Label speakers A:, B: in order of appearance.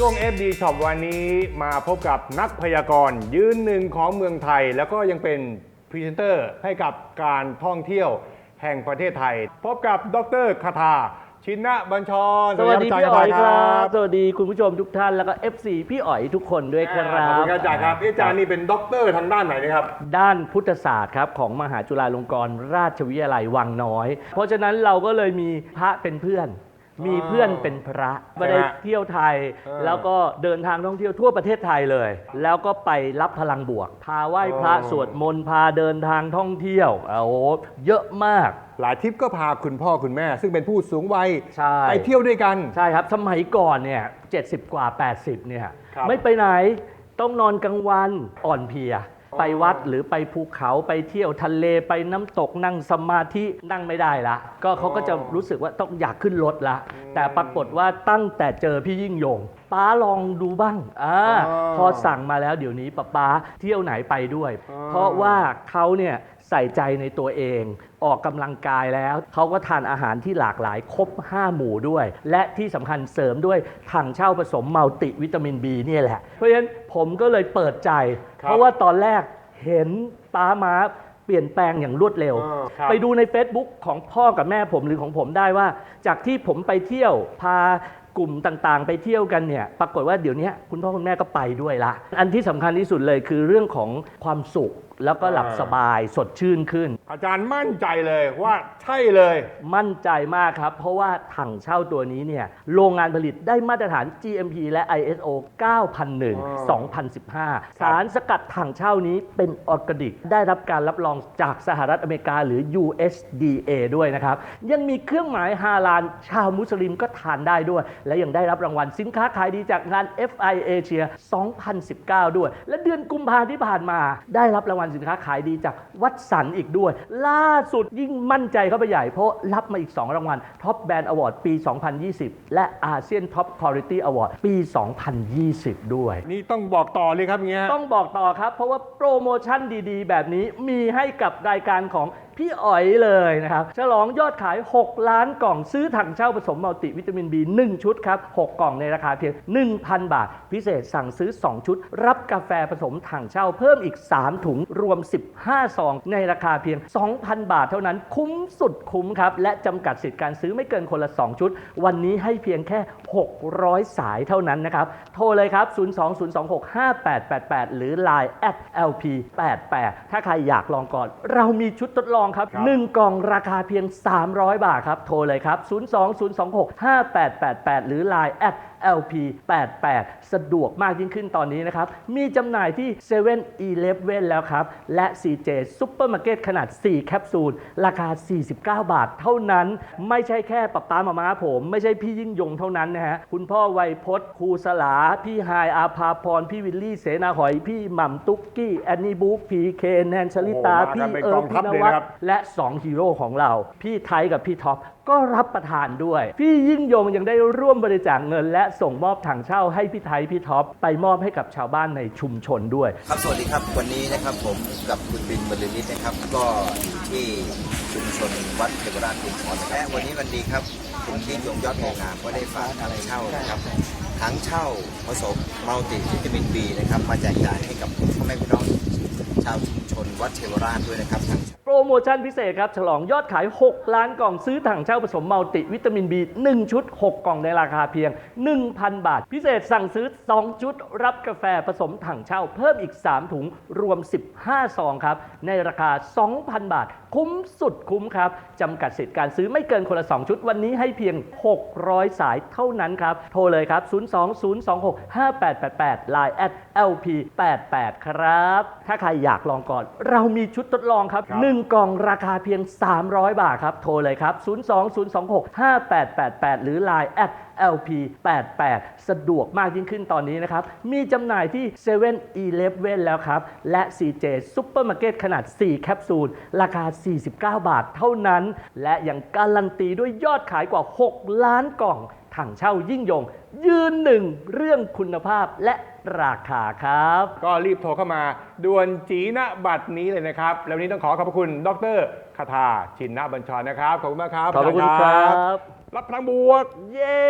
A: ช่วง FD Shop วันนี้มาพบกับนักพยากรณ์ยืนหนึ่งของเมืองไทย แล้วก็ยังเป็นพรีเซนเตอร์ให้กับการท่องเที่ยวแห่งประเทศไทย พบกับดรคาทา ชินนะบัญชร
B: สวัสดี
A: อา
B: พี่
A: จาร
B: อ๋อย
A: ย์
B: ค
A: ค
B: รั
A: รับ
B: สวัสดีคุณผู้ชมทุกท่านแล้วก็ FC พี่อ๋อยทุกคนด้วยค
A: ข
B: รั
A: อบบคุณครับอาจารย์ครับอาจารย์นี่เป็นด็อกเตอร์ทางด้านไหนนะครับ
B: ด้านพุทธศาสตร์ครับของมหาจุฬาลงกรณราชวิทยาลัยวังน้อย เพราะฉะนั้นเราก็เลยมีพระเป็นเพื่อน มีเพื่อนเป็นพระมาได้เที่ยวไทย
A: เออ
B: แล้วก็เดินทางท่องเที่ยวทั่วประเทศไทยเลย แล้วก็ไปรับพลังบวก พาไหว้พระ
A: อ๋อ
B: สวดมนต์พาเดินทางท่องเที่ยวโอ้โหเยอะมาก
A: หลายทริปก็พาคุณพ่อคุณแม่ ซึ่งเป็นผู้สูงวัย
B: ใช่
A: ไปเที่ยวด้วยกัน
B: ใช่ครับ สมัยก่อนเนี่ย70 กว่า 80 เนี่ย
A: ครับ
B: ไม่ไปไหนต้องนอนกลางวันอ่อนเพลีย ไปวัดหรือไปภูเขาไปเที่ยวทะเลไปน้ำตกนั่งสมาธินั่งไม่ได้ละ ก็เขาก็จะรู้สึกว่าต้องอยากขึ้นรถละ แต่ปรากฏว่าตั้งแต่เจอพี่ยิ่งยงป้าลองดูบ้างอาพอสั่งมาแล้วเดี๋ยวนี้ป้าป้าเที่ยวไหนไปด้วยเพราะว่าเขาเนี่ยใส่ใจในตัวเอง ออกกำลังกายแล้ว เขาก็ทานอาหารที่หลากหลายครบ 5 หมู่ด้วย และที่สำคัญเสริมด้วยถังเช่าผสมมัลติวิตามิน B เนี่ยแหละ เพราะฉะนั้นผมก็เลยเปิดใจ
A: ครับ
B: เพราะว่าตอนแรกเห็นป้ามาเปลี่ยนแปลงอย่างรวดเร็ว
A: เออครับ
B: ไปดูใน Facebook ของพ่อกับแม่ผมหรือของผมได้ว่า จากที่ผมไปเที่ยวพา กลุ่มต่างๆ ไปเที่ยวกันเนี่ยปรากฏว่าเดี๋ยวนี้คุณพ่อคุณแม่ก็ไปด้วยละ อันที่สำคัญที่สุดเลยคือเรื่องของความสุข แล้วก็หลับ
A: อ่า
B: สบายสดชื่นขึ้น
A: อาจารย์มั่นใจเลยว่าใช่เลย
B: มั่นใจมากครับ เพราะว่าถังเช่าตัวนี้เนี่ยโรงงานผลิตได้มาตรฐาน GMP และ ISO 9001 2015 สารสกัดถังเช่านี้เป็นออร์แกนิก ได้รับการรับรองจากสหรัฐอเมริกาหรือ USDA ด้วยนะครับ ยังมีเครื่องหมายฮาลาลชาวมุสลิมก็ทานได้ด้วย และยังได้รับรางวัลสินค้าขายดีจากงาน FI Asia 2019 ด้วย และเดือนกุมภาที่ผ่านมาได้รับรางวัลสินค้าขายดีจากวัดสันอีกด้วย ล่าสุดยิ่งมั่นใจเข้าไปใหญ่ เพราะรับมาอีก 2 รางวัล Top Brand Award ปี 2020 และ ASEAN Top Quality Award ปี 2020 ด้วย
A: นี่ต้องบอกต่อเลยครับเงี้ย
B: ต้องบอกต่อครับ เพราะว่าโปรโมชั่นดีๆ แบบนี้มีให้กับรายการของ พี่อ๋อยเลยนะครับ ฉลองยอดขาย 6 ล้านกล่องซื้อถังเช่าผสมมัลติวิตามิน B 1 ชุดครับ 6 กล่องในราคาเพียง 1,000 บาท พิเศษสั่งซื้อ 2 ชุด รับกาแฟผสมถังเช่าเพิ่มอีก 3 ถุงรวม 15 ซอง ในราคาเพียง 2,000 บาทเท่านั้นคุ้มสุดคุ้มครับ และจำกัดสิทธิ์การซื้อไม่เกินคนละ 2 ชุด วันนี้ให้เพียงแค่ 600 สายเท่านั้นนะครับโทรเลยครับ 020265888 หรือ Line at lp88 ถ้าใครอยากลองก่อน เรามีชุดทดลองครับ
A: ครับ
B: 1 กล่องราคาเพียง 300 บาทครับ โทรเลยครับ 020265888 หรือ Line at LP88 สะดวกมากยิ่งขึ้นตอนนี้นะครับ มีจำหน่ายที่7 e เ e ่ e อแล้วครับ และ CJ Supermarket ขนาด 4 แคปซูล ราคา 49 บาท เท่านั้นไม่ใช่แค่ป๊าป๊ามามาผม ไม่ใช่พี่ยิ่งยงเท่านั้นนะฮะ คุณพ่อไวยพจน์ครูสลา พี่ฮายอาภาพร พี่วิลลี่ เสนาหอย พี่หม่ำตุ๊กกี้ แอนนี่บุ๊กพีเคแนนชลิตา
A: โอ้โหมา
B: พี่
A: กันเป็น
B: เอิ
A: ก
B: ร์
A: อง
B: ธ
A: ทัพ
B: พิน
A: เลย
B: วัฒ
A: นะครับ
B: น์และ 2 ฮีโร่ของเรา พี่ไทยกับพี่ท็อปก็รับประทานด้วย พี่ยิ่งยงยังได้ร่วมบริจาคเงินและส่งมอบถังเช่าให้พี่ไทยพี่ท็อปไปมอบให้กับชาวบ้านในชุมชนด้วย
C: ครับสวัสดีครับวันนี้นะครับผมกับคุณบินบรรลือฤทธิ์นะครับ ก็อยู่ที่ชุมชนวัดเทวราชคุณพรและวันนี้วันดีครับคุณยิ่ยงยอดโมงามก็ได้ฝากถังเช่านะครับถังเช่าผสมมัลติวิตามินบีนะครับมาแจกจ่ายให้กับพ่อแม่พี่น้องชาวชุมชนวัดเทวราชด้วยนะครับถัง
B: โปรโมชั่นพิเศษครับ ฉลองยอดขาย 6 ล้านกล่องซื้อถังเช่าผสมมัลติวิตามิน B 1 ชุด 6 กล่องในราคาเพียง 1,000 บาท พิเศษสั่งซื้อ 2 ชุด รับกาแฟผสมถังเช่าเพิ่มอีก 3 ถุงรวม 15 ซองครับ ในราคา 2,000 บาท คุ้มสุดคุ้มครับจำกัดสิทธิ์การซื้อไม่เกินคนละ 2 ชุดวันนี้ให้เพียง 600 สายเท่านั้นครับ โทรเลยครับ 020265888 Line at lp88 ครับ ถ้าใครอยากลองก่อน เรามีชุดทดลองครับ
A: ครับ
B: 1 กล่องราคาเพียง 300 บาทครับ โทรเลยครับ 020265888 หรือ Line at LP88 สะดวกมากยิ่งขึ้นตอนนี้นะครับ มีจำหน่ายที่7 e เ e ่ e อแล้วครับ และ CJ Supermarket ขนาด 4 แคปซูล ราคา 49 บาทเท่านั้น และยังการันตีด้วยยอดขายกว่า 6 ล้านกล่องถังเช่ายิ่งยง ยืนหนึ่งเรื่องคุณภาพและ ราคาครับ
A: ก็รีบโทรเข้ามาด่วนจีณบัตรนี้เลยนะครับ แล้ววันนี้ต้องขอขอบพระคุณ ดรคาทาชินนะบัญชรนะครับ ขอบคุณมากครับ
B: ขอบพระคุณาค
A: จา
B: รั
A: ย์
B: บ
A: รับพลังบวก
B: เย้